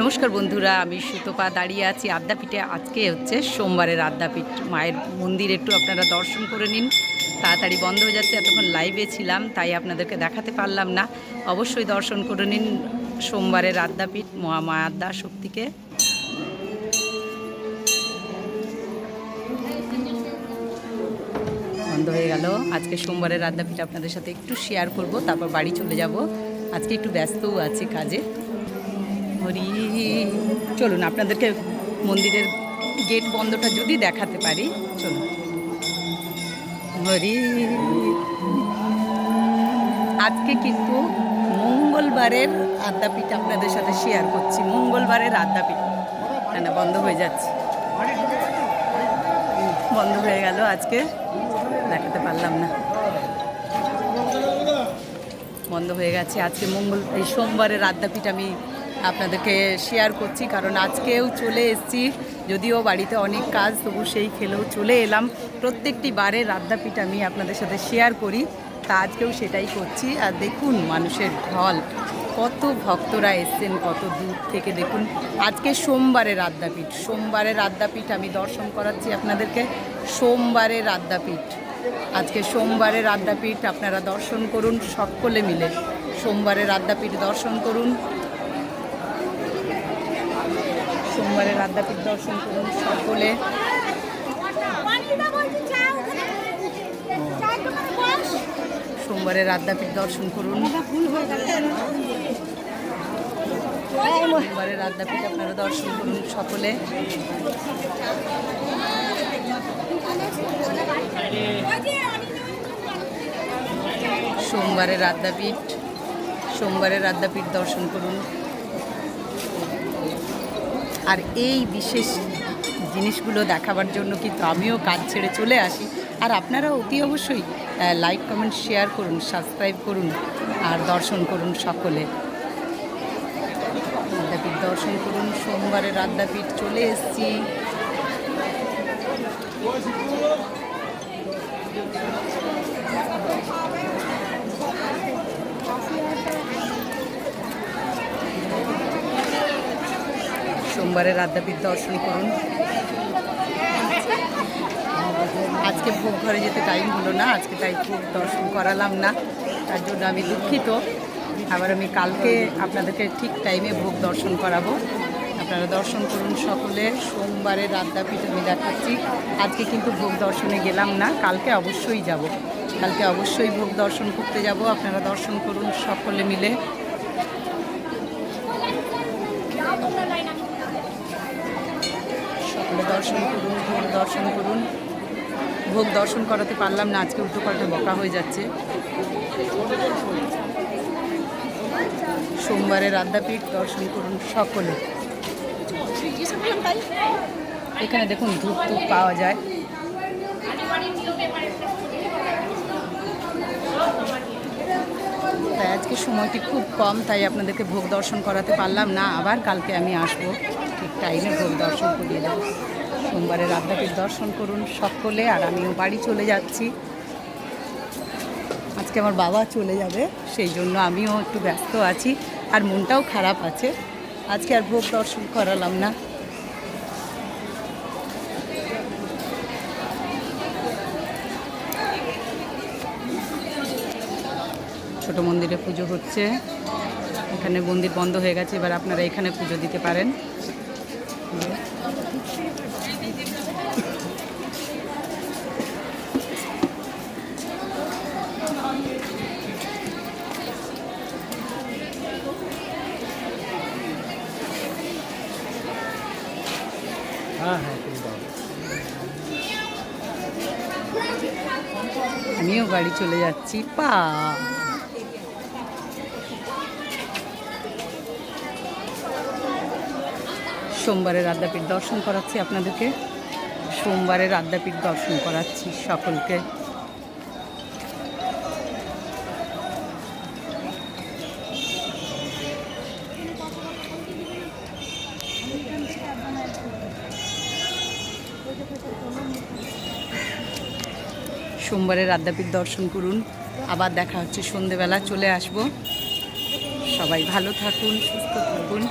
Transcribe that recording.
নমস্কার বন্ধুরা, আমি সুতপা দাঁড়িয়ে আছি আদ্যাপীঠে। আজকে হচ্ছে সোমবারের আদ্যাপীঠ। মায়ের মন্দির একটু আপনারা দর্শন করে নিন। তাড়াতাড়ি বন্ধ হয়ে যাচ্ছে, এতক্ষণ লাইভে ছিলাম, তাই আপনাদেরকে দেখাতে পারলাম না। অবশ্যই দর্শন করে নিন সোমবারের আদ্যাপীঠ মহামা আদ্যা শক্তিকে। বন্ধ হয়ে গেল। আজকে সোমবারের আদ্যাপীঠ আপনাদের সাথে একটু শেয়ার করব, তারপর বাড়ি চলে যাব। আজকে একটু ব্যস্তও আছি কাজে। হরি চলুন, আপনাদেরকে মন্দিরের গেট বন্ধটা যদি দেখাতে পারি, চলুন। হরি আজকে কিন্তু মঙ্গলবারের আদ্যাপীঠ আপনাদের সাথে শেয়ার করছি। মঙ্গলবারের আদ্যাপীঠ। না, বন্ধ হয়ে যাচ্ছে। বন্ধ হয়ে গেল আজকে। দেখাতে পারলাম না। বন্ধ হয়ে গেছে আজকে মঙ্গল, এই সোমবারের আদ্যাপীঠ আমি আপনাদেরকে শেয়ার করছি, কারণ আজকেও চলে এসেছি। যদিও বাড়িতে অনেক কাজ, তবু সেই খেলেও চলে এলাম। প্রত্যেকটি বারের আদ্যাপীঠ আমি আপনাদের সাথে শেয়ার করি, তা আজকেও সেটাই করছি। আর দেখুন, মানুষের ঢল, কত ভক্তরা এসছেন, কত দূর থেকে দেখুন। আজকে সোমবারের আদ্যাপীঠ সোমবারের আদ্যাপীঠ আমি দর্শন করাচ্ছি আপনাদেরকে। সোমবারের আদ্যাপীঠ, আজকে সোমবারের আদ্যাপীঠ আপনারা দর্শন করুন সকলে মিলে। সোমবারের আদ্যাপীঠ দর্শন করুন সোমবারের আদ্যাপীঠ দর্শন করুন সকলে। সোমবারের আদ্যাপীঠ দর্শন করুন। সোমবারের আদ্যাপীঠ আপনারা দর্শন করুন সকলে। সোমবারের আদ্যাপীঠ সোমবারের আদ্যাপীঠ দর্শন করুন। আর এই বিশেষ জিনিসগুলো দেখাবার জন্য কিন্তু আমিও কাজ ছেড়ে চলে আসি। আর আপনারা অতি অবশ্যই লাইক কমেন্ট শেয়ার করুন সাবস্ক্রাইব করুন, আর দর্শন করুন সকলে। আদ্যাপীঠ দর্শন করুন, সোমবারের আদ্যাপীঠ চলে এসেছি। সোমবারের আদ্যাপীঠ দর্শন করুন। আজকে ভোগ ঘরে যেতে টাইম হলো না, আজকে তাই ভোগ দর্শন করালাম না, তার জন্য আমি দুঃখিত। আবার আমি কালকে আপনাদেরকে ঠিক টাইমে ভোগ দর্শন করাবো। আপনারা দর্শন করুন সকলে সোমবারের আদ্যাপীঠ আমি দেখাচ্ছি। আজকে কিন্তু ভোগ দর্শনে গেলাম না, কালকে অবশ্যই যাব। কালকে অবশ্যই ভোগ দর্শন করতে যাব, আপনারা দর্শন করুন সকলে মিলে সকলে দর্শন করুন, ভোগ দর্শন করুন। ভোগ দর্শন করাতে পারলাম না, আজকে উল্টো পাল্টা বকা হয়ে যাচ্ছে। সোমবারের আদ্যাপীঠ দর্শন করুন সকলে। এখানে দেখুন ধূপ ধূপ পাওয়া যায়। তাই আজকে সময়টি খুব কম, তাই আপনাদেরকে ভোগ দর্শন করাতে পারলাম না। আবার কালকে আমি আসব, ঠিক টাইমে ভোগ দর্শন করিয়ে দেবো। সোমবারের আদ্যাপীঠ দর্শন করুন সকলে, আর আমিও বাড়ি চলে যাচ্ছি। আজকে আমার বাবা চলে যাবে, সেই জন্য আমিও একটু ব্যস্ত আছি, আর মনটাও খারাপ আছে। আজকে আর ভোগ দর্শন করালাম না। ছোট মন্দিরে পুজো হচ্ছে, এখানে মন্দির বন্ধ হয়ে গেছে, এবার আপনারা এখানে পুজো দিতে পারেন। আমিও বাড়ি চলে যাচ্ছি, পা। সোমবারের আদ্যাপীঠ দর্শন করাচ্ছি আপনাদেরকে। সোমবারের আদ্যাপীঠ দর্শন করাচ্ছি সকলকে। সোমবারের আদ্যাপীঠ দর্শন করুন। আবার দেখা হচ্ছে সন্ধেবেলা, চলে আসব। সবাই ভালো থাকুন, সুস্থ থাকুন।